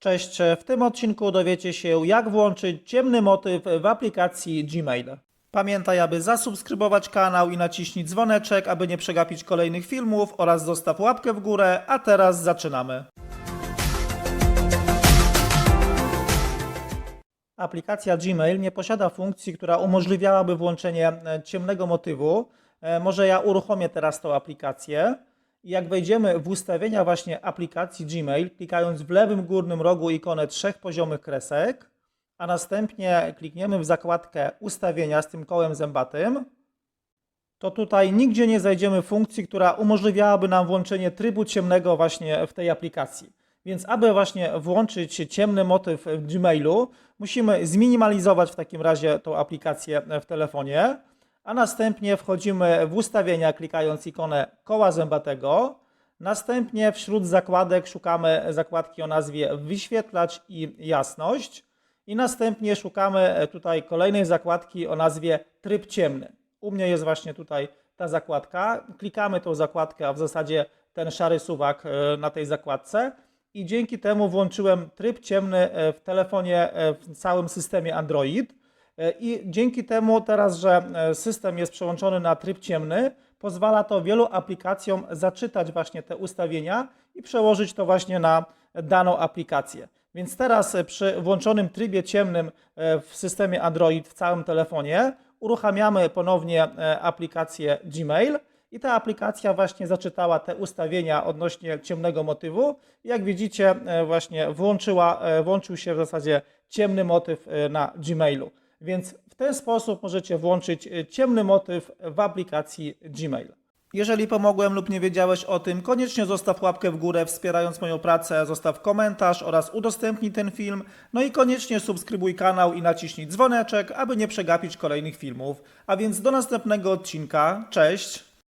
Cześć, w tym odcinku dowiecie się jak włączyć ciemny motyw w aplikacji Gmail. Pamiętaj, aby zasubskrybować kanał i naciśnij dzwoneczek, aby nie przegapić kolejnych filmów oraz zostaw łapkę w górę, a teraz zaczynamy. Aplikacja Gmail nie posiada funkcji, która umożliwiałaby włączenie ciemnego motywu. E, Może ja uruchomię teraz tą aplikację. Jak wejdziemy w ustawienia właśnie aplikacji Gmail, klikając w lewym górnym rogu ikonę trzech poziomych kresek, a następnie klikniemy w zakładkę ustawienia z tym kołem zębatym, to tutaj nigdzie nie znajdziemy funkcji, która umożliwiałaby nam włączenie trybu ciemnego właśnie w tej aplikacji. Więc aby właśnie włączyć ciemny motyw w Gmailu, musimy zminimalizować w takim razie tą aplikację w telefonie, a następnie wchodzimy w ustawienia klikając ikonę koła zębatego. Następnie wśród zakładek szukamy zakładki o nazwie wyświetlacz i jasność i następnie szukamy tutaj kolejnej zakładki o nazwie tryb ciemny. U mnie jest właśnie tutaj ta zakładka. Klikamy tą zakładkę, a w zasadzie ten szary suwak e, na tej zakładce i dzięki temu włączyłem tryb ciemny e, w telefonie e, w całym systemie Android. E, I dzięki temu teraz, że e, system jest przełączony na tryb ciemny, pozwala to wielu aplikacjom zaczytać właśnie te ustawienia i przełożyć to właśnie na daną aplikację. Więc teraz e, przy włączonym trybie ciemnym w systemie Android w całym telefonie uruchamiamy ponownie aplikację Gmail i ta aplikacja właśnie zaczytała te ustawienia odnośnie ciemnego motywu. Jak widzicie, właśnie włączyła, włączył się w zasadzie ciemny motyw na Gmailu. Więc w ten sposób możecie włączyć e, ciemny motyw w aplikacji Gmail. Jeżeli pomogłem lub nie wiedziałeś o tym, koniecznie zostaw łapkę w górę wspierając moją pracę, zostaw komentarz oraz udostępnij ten film. No i koniecznie subskrybuj kanał i naciśnij dzwoneczek, aby nie przegapić kolejnych filmów. A więc do następnego odcinka. Cześć!